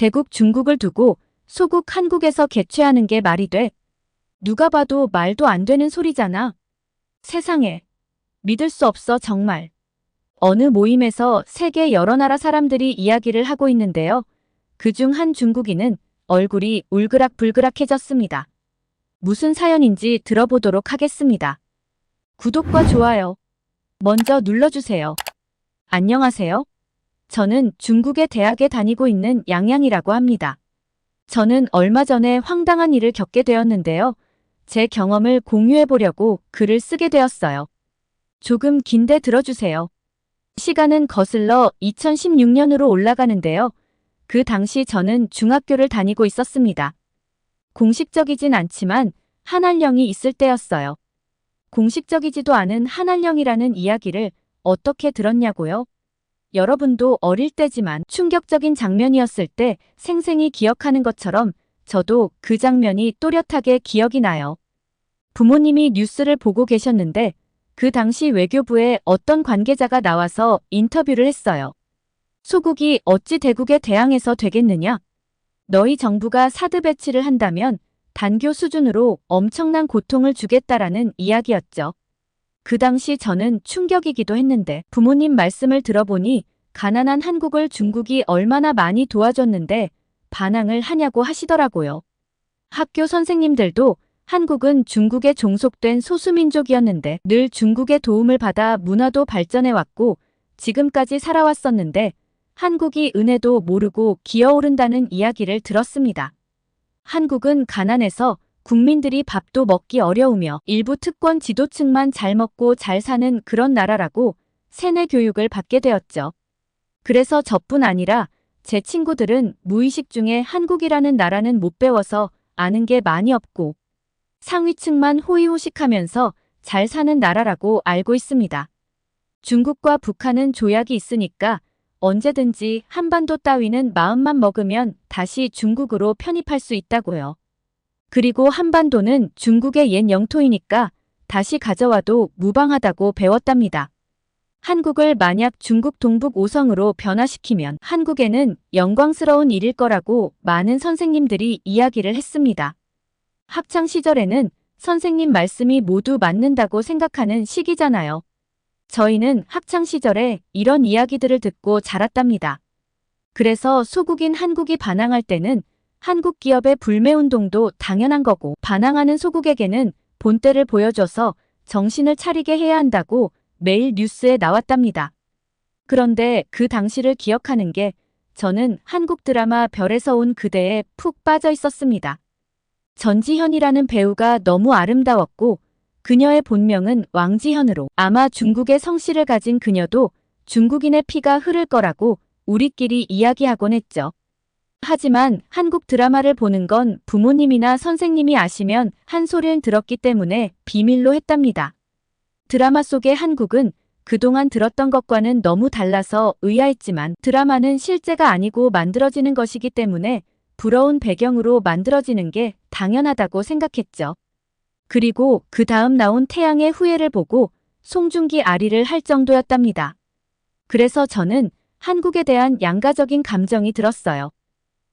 대국 중국을 두고 소국 한국에서 개최하는 게 말이 돼. 누가 봐도 말도 안 되는 소리잖아. 세상에. 믿을 수 없어 정말. 어느 모임에서 세계 여러 나라 사람들이 이야기를 하고 있는데요. 그 중 한 중국인은 얼굴이 울그락불그락해졌습니다. 무슨 사연인지 들어보도록 하겠습니다. 구독과 좋아요. 먼저 눌러주세요. 안녕하세요. 저는 중국의 대학에 다니고 있는 양양이라고 합니다. 저는 얼마 전에 황당한 일을 겪게 되었는데요. 제 경험을 공유해 보려고 글을 쓰게 되었어요. 조금 긴데 들어주세요. 시간은 거슬러 2016년으로 올라가는데요. 그 당시 저는 중학교를 다니고 있었습니다. 공식적이진 않지만 한알령이 있을 때였어요. 공식적이지도 않은 한알령이라는 이야기를 어떻게 들었냐고요? 여러분도 어릴 때지만 충격적인 장면이었을 때 생생히 기억하는 것처럼 저도 그 장면이 또렷하게 기억이 나요. 부모님이 뉴스를 보고 계셨는데 그 당시 외교부에 어떤 관계자가 나와서 인터뷰를 했어요. 소국이 어찌 대국에 대항해서 되겠느냐? 너희 정부가 사드 배치를 한다면 단교 수준으로 엄청난 고통을 주겠다라는 이야기였죠. 그 당시 저는 충격이기도 했는데 부모님 말씀을 들어보니 가난한 한국을 중국이 얼마나 많이 도와줬는데 반항을 하냐고 하시더라고요. 학교 선생님들도 한국은 중국에 종속된 소수민족이었는데 늘 중국의 도움을 받아 문화도 발전해왔고 지금까지 살아왔었는데 한국이 은혜도 모르고 기어오른다는 이야기를 들었습니다. 한국은 가난해서 국민들이 밥도 먹기 어려우며 일부 특권 지도층만 잘 먹고 잘 사는 그런 나라라고 세뇌 교육을 받게 되었죠. 그래서 저뿐 아니라 제 친구들은 무의식 중에 한국이라는 나라는 못 배워서 아는 게 많이 없고 상위층만 호의호식하면서 잘 사는 나라라고 알고 있습니다. 중국과 북한은 조약이 있으니까 언제든지 한반도 따위는 마음만 먹으면 다시 중국으로 편입할 수 있다고요. 그리고 한반도는 중국의 옛 영토이니까 다시 가져와도 무방하다고 배웠답니다. 한국을 만약 중국 동북 5성으로 변화시키면 한국에는 영광스러운 일일 거라고 많은 선생님들이 이야기를 했습니다. 학창 시절에는 선생님 말씀이 모두 맞는다고 생각하는 시기잖아요. 저희는 학창 시절에 이런 이야기들을 듣고 자랐답니다. 그래서 소국인 한국이 반항할 때는 한국 기업의 불매운동도 당연한 거고 반항하는 소국에게는 본때를 보여줘서 정신을 차리게 해야 한다고 매일 뉴스에 나왔답니다. 그런데 그 당시를 기억하는 게 저는 한국 드라마 별에서 온 그대에 푹 빠져 있었습니다. 전지현이라는 배우가 너무 아름다웠고 그녀의 본명은 왕지현으로 아마 중국의 성씨를 가진 그녀도 중국인의 피가 흐를 거라고 우리끼리 이야기하곤 했죠. 하지만 한국 드라마를 보는 건 부모님이나 선생님이 아시면 한 소리를 들었기 때문에 비밀로 했답니다. 드라마 속의 한국은 그동안 들었던 것과는 너무 달라서 의아했지만 드라마는 실제가 아니고 만들어지는 것이기 때문에 부러운 배경으로 만들어지는 게 당연하다고 생각했죠. 그리고 그 다음 나온 태양의 후예를 보고 송중기 아리를 할 정도였답니다. 그래서 저는 한국에 대한 양가적인 감정이 들었어요.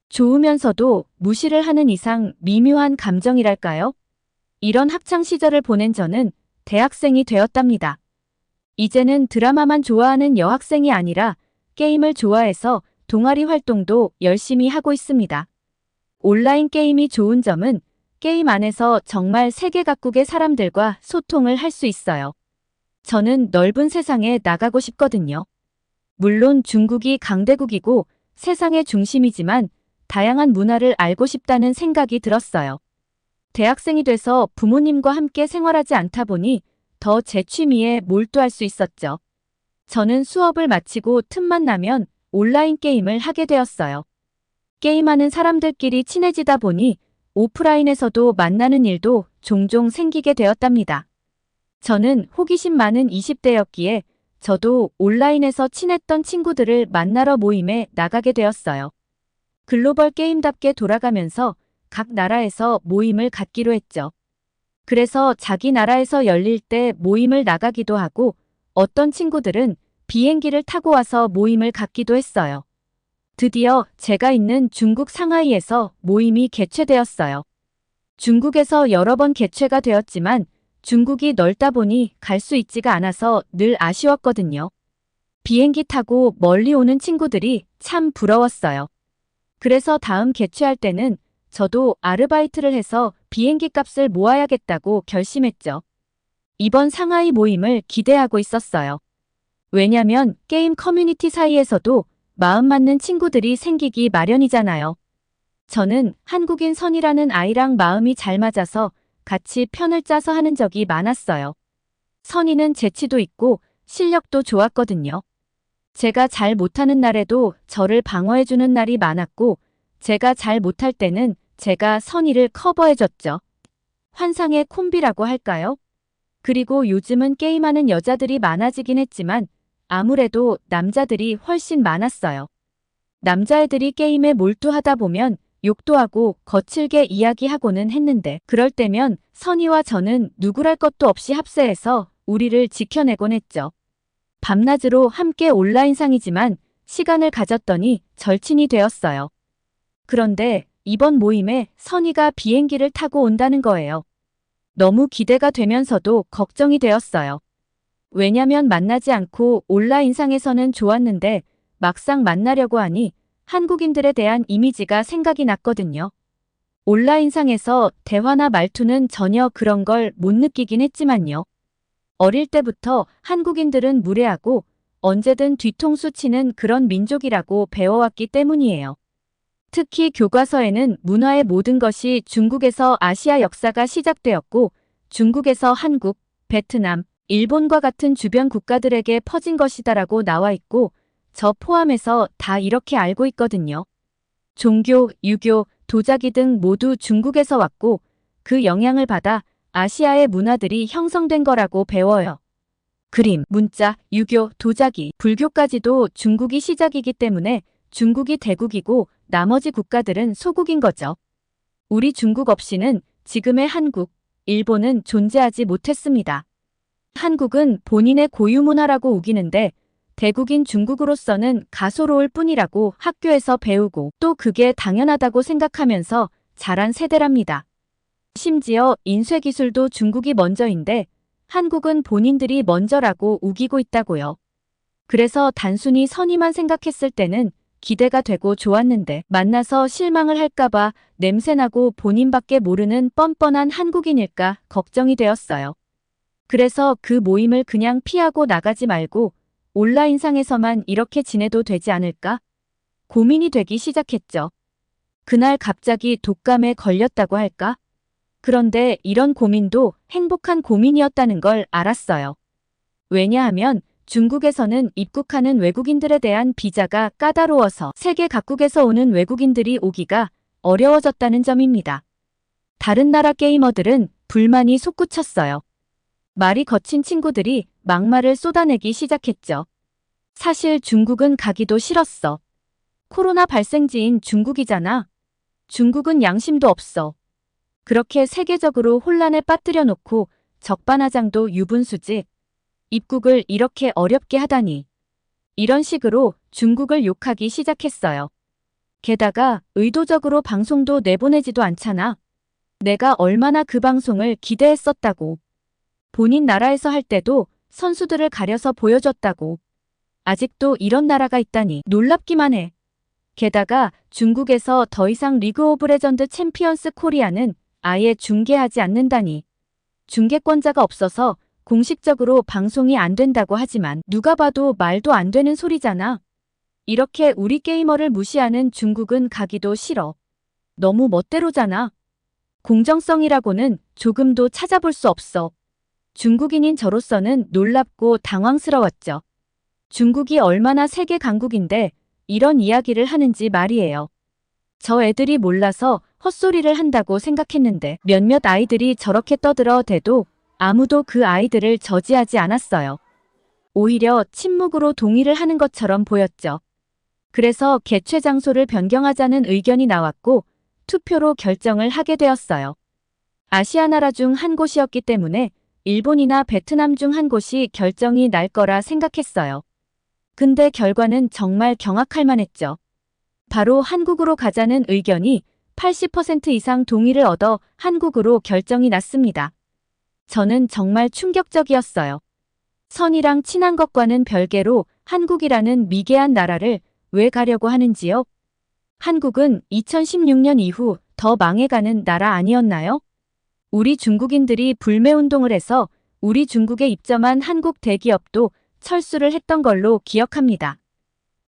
좋으면서도 무시를 하는 이상 미묘한 감정이랄까요? 이런 학창 시절을 보낸 저는 대학생이 되었답니다. 이제는 드라마만 좋아하는 여학생이 아니라 게임을 좋아해서 동아리 활동도 열심히 하고 있습니다. 온라인 게임이 좋은 점은 게임 안에서 정말 세계 각국의 사람들과 소통을 할 수 있어요. 저는 넓은 세상에 나가고 싶거든요. 물론 중국이 강대국이고 세상의 중심이지만 다양한 문화를 알고 싶다는 생각이 들었어요. 대학생이 돼서 부모님과 함께 생활하지 않다 보니 더 제 취미에 몰두할 수 있었죠. 저는 수업을 마치고 틈만 나면 온라인 게임을 하게 되었어요. 게임하는 사람들끼리 친해지다 보니 오프라인에서도 만나는 일도 종종 생기게 되었답니다. 저는 호기심 많은 20대였기에 저도 온라인에서 친했던 친구들을 만나러 모임에 나가게 되었어요. 글로벌 게임답게 돌아가면서 각 나라에서 모임을 갖기로 했죠. 그래서 자기 나라에서 열릴 때 모임을 나가기도 하고 어떤 친구들은 비행기를 타고 와서 모임을 갖기도 했어요. 드디어 제가 있는 중국 상하이에서 모임이 개최되었어요. 중국에서 여러 번 개최가 되었지만 중국이 넓다 보니 갈 수 있지가 않아서 늘 아쉬웠거든요. 비행기 타고 멀리 오는 친구들이 참 부러웠어요. 그래서 다음 개최할 때는 저도 아르바이트를 해서 비행기 값을 모아야겠다고 결심했죠. 이번 상하이 모임을 기대하고 있었어요. 왜냐면 게임 커뮤니티 사이에서도 마음 맞는 친구들이 생기기 마련이잖아요. 저는 한국인 선이라는 아이랑 마음이 잘 맞아서 같이 편을 짜서 하는 적이 많았어요. 선이는 재치도 있고 실력도 좋았거든요. 제가 잘 못하는 날에도 저를 방어해주는 날이 많았고, 제가 잘 못할 때는 제가 선이를 커버해줬죠. 환상의 콤비라고 할까요? 그리고 요즘은 게임하는 여자들이 많아지긴 했지만, 아무래도 남자들이 훨씬 많았어요. 남자애들이 게임에 몰두하다 보면 욕도 하고 거칠게 이야기하고는 했는데 그럴 때면 선희와 저는 누구랄 것도 없이 합세해서 우리를 지켜내곤 했죠. 밤낮으로 함께 온라인상이지만 시간을 가졌더니 절친이 되었어요. 그런데 이번 모임에 선희가 비행기를 타고 온다는 거예요. 너무 기대가 되면서도 걱정이 되었어요. 왜냐면 만나지 않고 온라인상에서는 좋았는데 막상 만나려고 하니 한국인들에 대한 이미지가 생각이 났거든요. 온라인상에서 대화나 말투는 전혀 그런 걸 못 느끼긴 했지만요. 어릴 때부터 한국인들은 무례하고 언제든 뒤통수 치는 그런 민족이라고 배워왔기 때문이에요. 특히 교과서에는 문화의 모든 것이 중국에서 아시아 역사가 시작되었고 중국에서 한국, 베트남, 일본과 같은 주변 국가들에게 퍼진 것이다라고 나와 있고 저 포함해서 다 이렇게 알고 있거든요. 종교, 유교, 도자기 등 모두 중국에서 왔고 그 영향을 받아 아시아의 문화들이 형성된 거라고 배워요. 그림, 문자, 유교, 도자기, 불교까지도 중국이 시작이기 때문에 중국이 대국이고 나머지 국가들은 소국인 거죠. 우리 중국 없이는 지금의 한국, 일본은 존재하지 못했습니다. 한국은 본인의 고유 문화라고 우기는데 대국인 중국으로서는 가소로울 뿐이라고 학교에서 배우고 또 그게 당연하다고 생각하면서 자란 세대랍니다. 심지어 인쇄 기술도 중국이 먼저인데 한국은 본인들이 먼저라고 우기고 있다고요. 그래서 단순히 선의만 생각했을 때는 기대가 되고 좋았는데 만나서 실망을 할까봐 냄새나고 본인밖에 모르는 뻔뻔한 한국인일까 걱정이 되었어요. 그래서 그 모임을 그냥 피하고 나가지 말고 온라인상에서만 이렇게 지내도 되지 않을까? 고민이 되기 시작했죠. 그날 갑자기 독감에 걸렸다고 할까? 그런데 이런 고민도 행복한 고민이었다는 걸 알았어요. 왜냐하면 중국에서는 입국하는 외국인들에 대한 비자가 까다로워서 세계 각국에서 오는 외국인들이 오기가 어려워졌다는 점입니다. 다른 나라 게이머들은 불만이 솟구쳤어요. 말이 거친 친구들이 막말을 쏟아내기 시작했죠. 사실 중국은 가기도 싫었어. 코로나 발생지인 중국이잖아. 중국은 양심도 없어. 그렇게 세계적으로 혼란에 빠뜨려 놓고 적반하장도 유분수지. 입국을 이렇게 어렵게 하다니. 이런 식으로 중국을 욕하기 시작했어요. 게다가 의도적으로 방송도 내보내지도 않잖아. 내가 얼마나 그 방송을 기대했었다고. 본인 나라에서 할 때도 선수들을 가려서 보여줬다고. 아직도 이런 나라가 있다니 놀랍기만 해. 게다가 중국에서 더 이상 리그 오브 레전드 챔피언스 코리아는 아예 중계하지 않는다니. 중계권자가 없어서 공식적으로 방송이 안 된다고 하지만 누가 봐도 말도 안 되는 소리잖아. 이렇게 우리 게이머를 무시하는 중국은 가기도 싫어. 너무 멋대로잖아. 공정성이라고는 조금도 찾아볼 수 없어. 중국인인 저로서는 놀랍고 당황스러웠죠. 중국이 얼마나 세계 강국인데 이런 이야기를 하는지 말이에요. 저 애들이 몰라서 헛소리를 한다고 생각했는데 몇몇 아이들이 저렇게 떠들어 대도 아무도 그 아이들을 저지하지 않았어요. 오히려 침묵으로 동의를 하는 것처럼 보였죠. 그래서 개최 장소를 변경하자는 의견이 나왔고 투표로 결정을 하게 되었어요. 아시아 나라 중 한 곳이었기 때문에 일본이나 베트남 중 한 곳이 결정이 날 거라 생각했어요. 근데 결과는 정말 경악할 만했죠. 바로 한국으로 가자는 의견이 80% 이상 동의를 얻어 한국으로 결정이 났습니다. 저는 정말 충격적이었어요. 선이랑 친한 것과는 별개로 한국이라는 미개한 나라를 왜 가려고 하는지요? 한국은 2016년 이후 더 망해가는 나라 아니었나요? 우리 중국인들이 불매운동을 해서 우리 중국에 입점한 한국 대기업도 철수를 했던 걸로 기억합니다.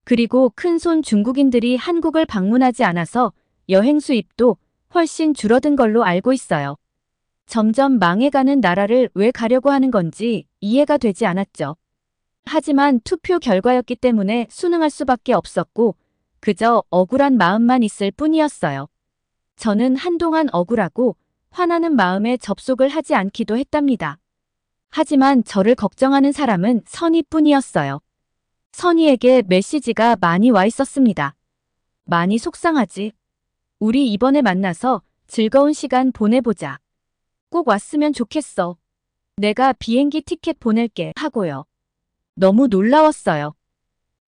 그리고 큰손 중국인들이 한국을 방문하지 않아서 여행 수입도 훨씬 줄어든 걸로 알고 있어요. 점점 망해가는 나라를 왜 가려고 하는 건지 이해가 되지 않았죠. 하지만 투표 결과였기 때문에 순응할 수밖에 없었고 그저 억울한 마음만 있을 뿐이었어요. 저는 한동안 억울하고 화나는 마음에 접속을 하지 않기도 했답니다. 하지만 저를 걱정하는 사람은 선희뿐이었어요. 선희에게 메시지가 많이 와 있었습니다. 많이 속상하지. 우리 이번에 만나서 즐거운 시간 보내보자. 꼭 왔으면 좋겠어. 내가 비행기 티켓 보낼게 하고요. 너무 놀라웠어요.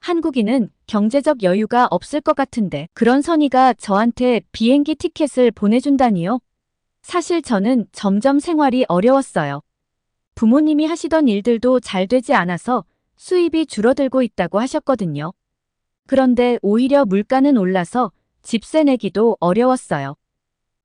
한국인은 경제적 여유가 없을 것 같은데 그런 선의가 저한테 비행기 티켓을 보내준다니요? 사실 저는 점점 생활이 어려웠어요. 부모님이 하시던 일들도 잘 되지 않아서 수입이 줄어들고 있다고 하셨거든요. 그런데 오히려 물가는 올라서 집세 내기도 어려웠어요.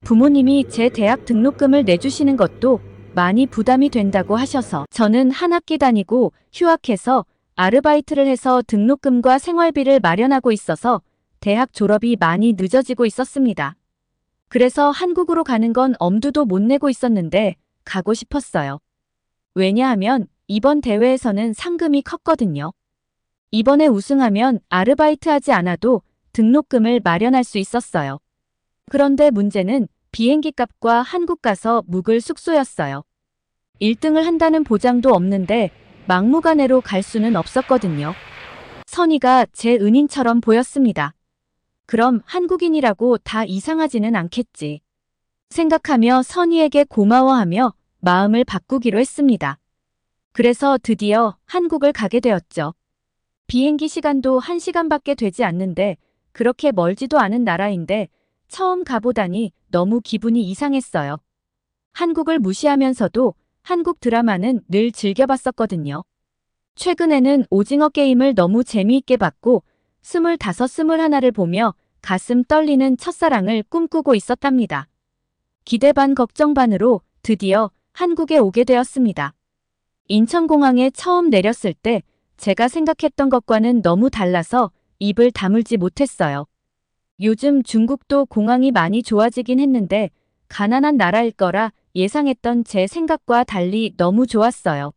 부모님이 제 대학 등록금을 내주시는 것도 많이 부담이 된다고 하셔서 저는 한 학기 다니고 휴학해서 아르바이트를 해서 등록금과 생활비를 마련하고 있어서 대학 졸업이 많이 늦어지고 있었습니다. 그래서 한국으로 가는 건 엄두도 못 내고 있었는데 가고 싶었어요. 왜냐하면 이번 대회에서는 상금이 컸거든요. 이번에 우승하면 아르바이트 하지 않아도 등록금을 마련할 수 있었어요. 그런데 문제는 비행기 값과 한국 가서 묵을 숙소였어요. 1등을 한다는 보장도 없는데 막무가내로 갈 수는 없었거든요. 선이가 제 은인처럼 보였습니다. 그럼 한국인이라고 다 이상하지는 않겠지. 생각하며 선이에게 고마워하며 마음을 바꾸기로 했습니다. 그래서 드디어 한국을 가게 되었죠. 비행기 시간도 1시간밖에 되지 않는데 그렇게 멀지도 않은 나라인데 처음 가보다니 너무 기분이 이상했어요. 한국을 무시하면서도 한국 드라마는 늘 즐겨봤었거든요. 최근에는 오징어 게임을 너무 재미있게 봤고 스물다섯 스물하나를 보며 가슴 떨리는 첫사랑을 꿈꾸고 있었답니다. 기대 반 걱정 반으로 드디어 한국에 오게 되었습니다. 인천공항에 처음 내렸을 때 제가 생각했던 것과는 너무 달라서 입을 다물지 못했어요. 요즘 중국도 공항이 많이 좋아지긴 했는데 가난한 나라일 거라 예상했던 제 생각과 달리 너무 좋았어요.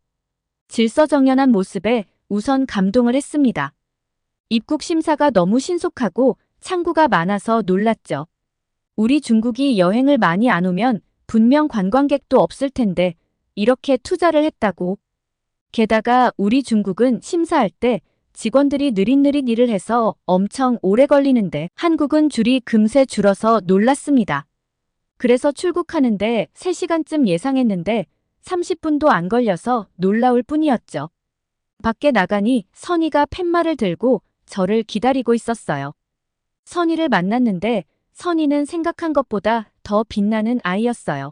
질서정연한 모습에 우선 감동을 했습니다. 입국 심사가 너무 신속하고 창구가 많아서 놀랐죠. 우리 중국이 여행을 많이 안 오면 분명 관광객도 없을 텐데 이렇게 투자를 했다고. 게다가 우리 중국은 심사할 때 직원들이 느릿느릿 일을 해서 엄청 오래 걸리는데 한국은 줄이 금세 줄어서 놀랐습니다. 그래서 출국하는데 3시간쯤 예상했는데 30분도 안 걸려서 놀라울 뿐이었죠. 밖에 나가니 선이가 팻말을 들고 저를 기다리고 있었어요. 선이를 만났는데 선이는 생각한 것보다 더 빛나는 아이였어요.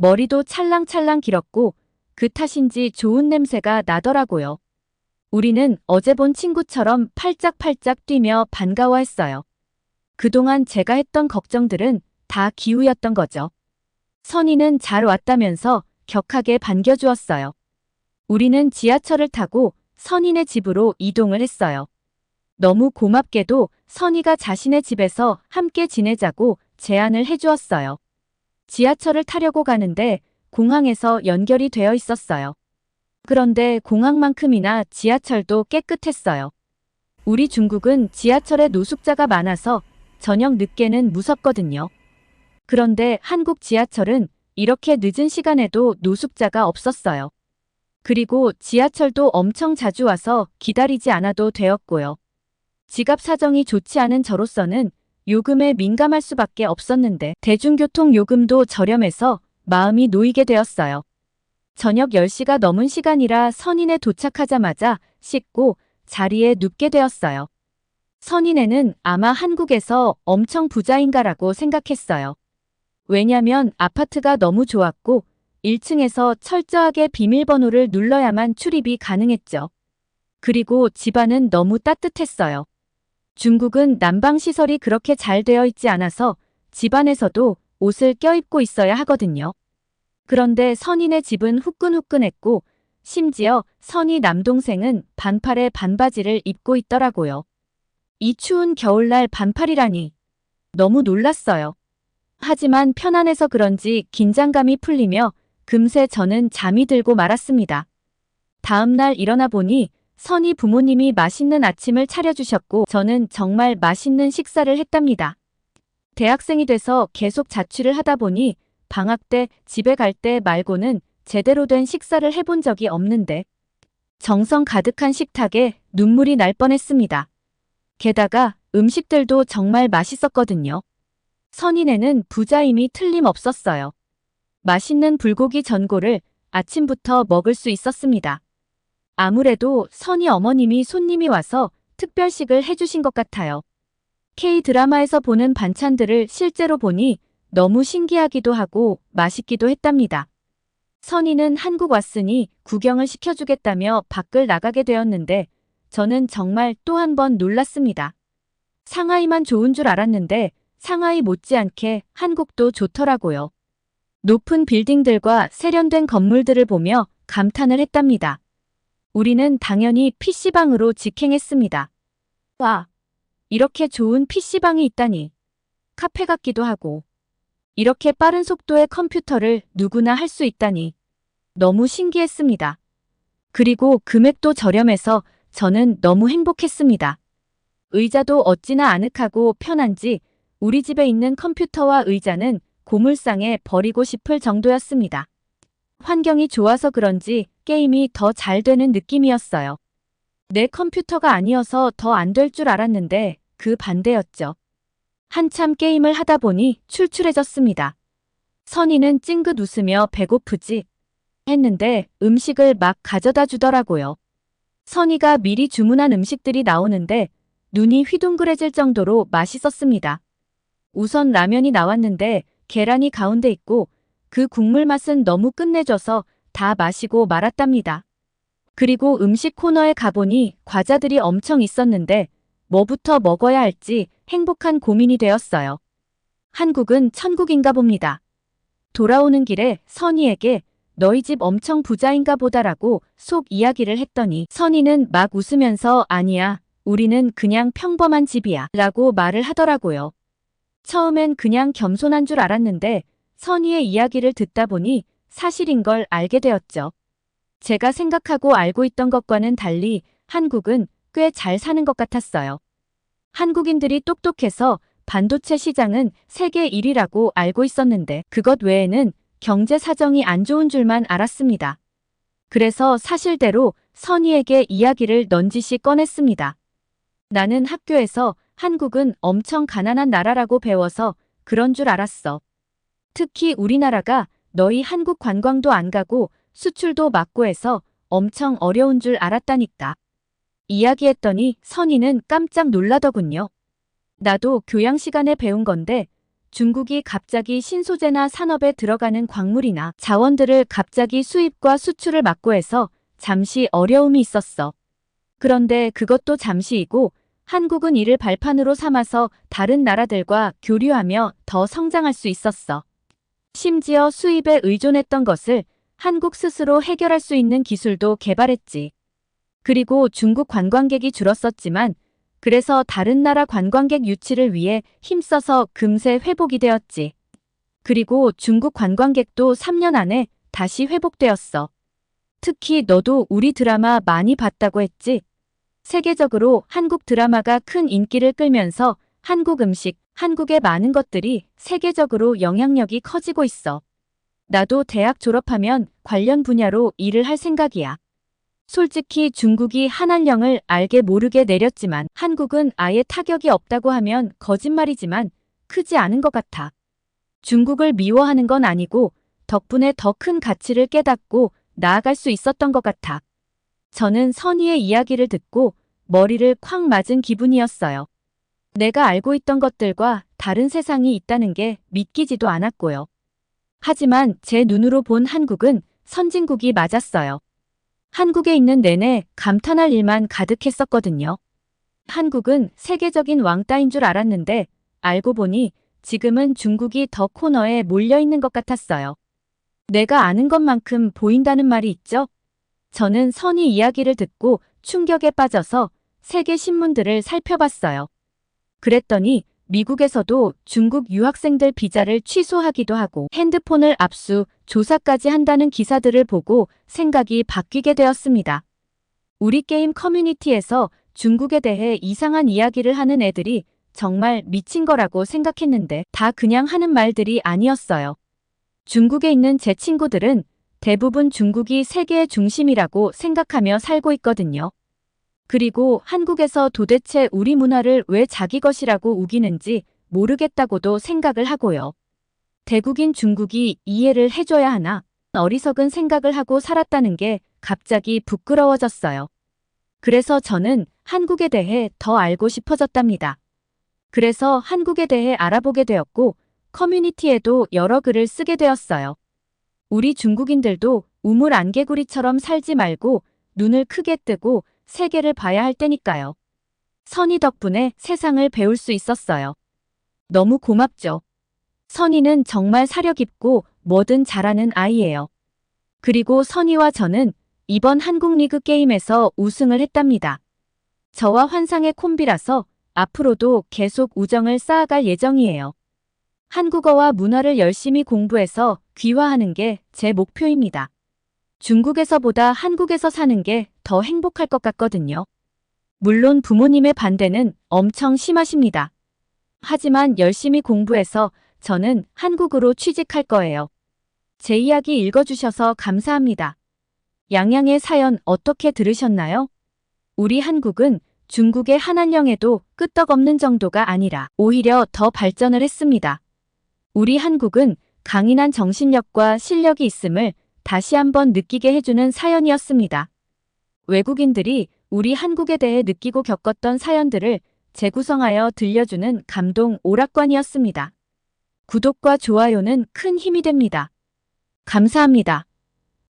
머리도 찰랑찰랑 길었고 그 탓인지 좋은 냄새가 나더라고요. 우리는 어제 본 친구처럼 팔짝팔짝 뛰며 반가워했어요. 그동안 제가 했던 걱정들은 다 기우였던 거죠. 선이는 잘 왔다면서 격하게 반겨주었어요. 우리는 지하철을 타고 선인의 집으로 이동을 했어요. 너무 고맙게도 선이가 자신의 집에서 함께 지내자고 제안을 해주었어요. 지하철을 타려고 가는데 공항에서 연결이 되어 있었어요. 그런데 공항만큼이나 지하철도 깨끗했어요. 우리 중국은 지하철에 노숙자가 많아서 저녁 늦게는 무섭거든요. 그런데 한국 지하철은 이렇게 늦은 시간에도 노숙자가 없었어요. 그리고 지하철도 엄청 자주 와서 기다리지 않아도 되었고요. 지갑 사정이 좋지 않은 저로서는 요금에 민감할 수밖에 없었는데 대중교통 요금도 저렴해서 마음이 놓이게 되었어요. 저녁 10시가 넘은 시간이라 선인에 도착하자마자 씻고 자리에 눕게 되었어요. 선인애는 아마 한국에서 엄청 부자인가라고 생각했어요. 왜냐면 아파트가 너무 좋았고 1층에서 철저하게 비밀번호를 눌러야만 출입이 가능했죠. 그리고 집안은 너무 따뜻했어요. 중국은 난방시설이 그렇게 잘 되어 있지 않아서 집안에서도 옷을 껴입고 있어야 하거든요. 그런데 선인의 집은 후끈후끈했고 심지어 선이 남동생은 반팔에 반바지를 입고 있더라고요. 이 추운 겨울날 반팔이라니 너무 놀랐어요. 하지만 편안해서 그런지 긴장감이 풀리며 금세 저는 잠이 들고 말았습니다. 다음날 일어나 보니 선이 부모님이 맛있는 아침을 차려주셨고 저는 정말 맛있는 식사를 했답니다. 대학생이 돼서 계속 자취를 하다 보니 방학 때 집에 갈 때 말고는 제대로 된 식사를 해본 적이 없는데 정성 가득한 식탁에 눈물이 날 뻔했습니다. 게다가 음식들도 정말 맛있었거든요. 선인에는 부자임이 틀림없었어요. 맛있는 불고기 전골을 아침부터 먹을 수 있었습니다. 아무래도 선이 어머님이 손님이 와서 특별식을 해주신 것 같아요. K-드라마에서 보는 반찬들을 실제로 보니 너무 신기하기도 하고 맛있기도 했답니다. 선이는 한국 왔으니 구경을 시켜주겠다며 밖을 나가게 되었는데 저는 정말 또 한 번 놀랐습니다. 상하이만 좋은 줄 알았는데 상하이 못지않게 한국도 좋더라고요. 높은 빌딩들과 세련된 건물들을 보며 감탄을 했답니다. 우리는 당연히 PC방으로 직행했습니다. 와, 이렇게 좋은 PC방이 있다니. 카페 같기도 하고. 이렇게 빠른 속도의 컴퓨터를 누구나 할 수 있다니. 너무 신기했습니다. 그리고 금액도 저렴해서 저는 너무 행복했습니다. 의자도 어찌나 아늑하고 편한지 우리 집에 있는 컴퓨터와 의자는 고물상에 버리고 싶을 정도였습니다. 환경이 좋아서 그런지 게임이 더 잘 되는 느낌이었어요. 내 컴퓨터가 아니어서 더 안 될 줄 알았는데 그 반대였죠. 한참 게임을 하다 보니 출출해졌습니다. 선이는 찡긋 웃으며 배고프지 했는데 음식을 막 가져다 주더라고요. 선이가 미리 주문한 음식들이 나오는데 눈이 휘둥그레질 정도로 맛있었습니다. 우선 라면이 나왔는데 계란이 가운데 있고 그 국물 맛은 너무 끝내줘서 다 마시고 말았답니다. 그리고 음식 코너에 가보니 과자들이 엄청 있었는데 뭐부터 먹어야 할지 행복한 고민이 되었어요. 한국은 천국인가 봅니다. 돌아오는 길에 선이에게 너희 집 엄청 부자인가 보다라고 속 이야기를 했더니 선이는 막 웃으면서 아니야, 우리는 그냥 평범한 집이야 라고 말을 하더라고요. 처음엔 그냥 겸손한 줄 알았는데 선희의 이야기를 듣다 보니 사실인 걸 알게 되었죠. 제가 생각하고 알고 있던 것과는 달리 한국은 꽤 잘 사는 것 같았어요. 한국인들이 똑똑해서 반도체 시장은 세계 1위라고 알고 있었는데 그것 외에는 경제 사정이 안 좋은 줄만 알았습니다. 그래서 사실대로 선희에게 이야기를 넌지시 꺼냈습니다. 나는 학교에서 한국은 엄청 가난한 나라라고 배워서 그런 줄 알았어. 특히 우리나라가 너희 한국 관광도 안 가고 수출도 막고 해서 엄청 어려운 줄 알았다니까. 이야기했더니 선이는 깜짝 놀라더군요. 나도 교양 시간에 배운 건데 중국이 갑자기 신소재나 산업에 들어가는 광물이나 자원들을 갑자기 수입과 수출을 막고 해서 잠시 어려움이 있었어. 그런데 그것도 잠시이고 한국은 이를 발판으로 삼아서 다른 나라들과 교류하며 더 성장할 수 있었어. 심지어 수입에 의존했던 것을 한국 스스로 해결할 수 있는 기술도 개발했지. 그리고 중국 관광객이 줄었었지만 그래서 다른 나라 관광객 유치를 위해 힘써서 금세 회복이 되었지. 그리고 중국 관광객도 3년 안에 다시 회복되었어. 특히 너도 우리 드라마 많이 봤다고 했지? 세계적으로 한국 드라마가 큰 인기를 끌면서 한국 음식, 한국의 많은 것들이 세계적으로 영향력이 커지고 있어. 나도 대학 졸업하면 관련 분야로 일을 할 생각이야. 솔직히 중국이 한한령을 알게 모르게 내렸지만 한국은 아예 타격이 없다고 하면 거짓말이지만 크지 않은 것 같아. 중국을 미워하는 건 아니고 덕분에 더 큰 가치를 깨닫고 나아갈 수 있었던 것 같아. 저는 선희의 이야기를 듣고 머리를 콱 맞은 기분이었어요. 내가 알고 있던 것들과 다른 세상이 있다는 게 믿기지도 않았고요. 하지만 제 눈으로 본 한국은 선진국이 맞았어요. 한국에 있는 내내 감탄할 일만 가득했었거든요. 한국은 세계적인 왕따인 줄 알았는데 알고 보니 지금은 중국이 더 코너에 몰려 있는 것 같았어요. 내가 아는 것만큼 보인다는 말이 있죠? 저는 선희 이야기를 듣고 충격에 빠져서 세계 신문들을 살펴봤어요. 그랬더니 미국에서도 중국 유학생들 비자를 취소하기도 하고 핸드폰을 압수, 조사까지 한다는 기사들을 보고 생각이 바뀌게 되었습니다. 우리 게임 커뮤니티에서 중국에 대해 이상한 이야기를 하는 애들이 정말 미친 거라고 생각했는데 다 그냥 하는 말들이 아니었어요. 중국에 있는 제 친구들은 대부분 중국이 세계의 중심이라고 생각하며 살고 있거든요. 그리고 한국에서 도대체 우리 문화를 왜 자기 것이라고 우기는지 모르겠다고도 생각을 하고요. 대국인 중국이 이해를 해줘야 하나 어리석은 생각을 하고 살았다는 게 갑자기 부끄러워졌어요. 그래서 저는 한국에 대해 더 알고 싶어졌답니다. 그래서 한국에 대해 알아보게 되었고 커뮤니티에도 여러 글을 쓰게 되었어요. 우리 중국인들도 우물 안개구리처럼 살지 말고 눈을 크게 뜨고 세계를 봐야 할 때니까요. 선희 덕분에 세상을 배울 수 있었어요. 너무 고맙죠. 선희는 정말 사려 깊고 뭐든 잘하는 아이예요. 그리고 선희와 저는 이번 한국 리그 게임에서 우승을 했답니다. 저와 환상의 콤비라서 앞으로도 계속 우정을 쌓아갈 예정이에요. 한국어와 문화를 열심히 공부해서 귀화하는 게 제 목표입니다. 중국에서보다 한국에서 사는 게 더 행복할 것 같거든요. 물론 부모님의 반대는 엄청 심하십니다. 하지만 열심히 공부해서 저는 한국으로 취직할 거예요. 제 이야기 읽어주셔서 감사합니다. 양양의 사연 어떻게 들으셨나요? 우리 한국은 중국의 한한령에도 끄떡없는 정도가 아니라 오히려 더 발전을 했습니다. 우리 한국은 강인한 정신력과 실력이 있음을 다시 한번 느끼게 해주는 사연이었습니다. 외국인들이 우리 한국에 대해 느끼고 겪었던 사연들을 재구성하여 들려주는 감동 오락관이었습니다. 구독과 좋아요는 큰 힘이 됩니다. 감사합니다.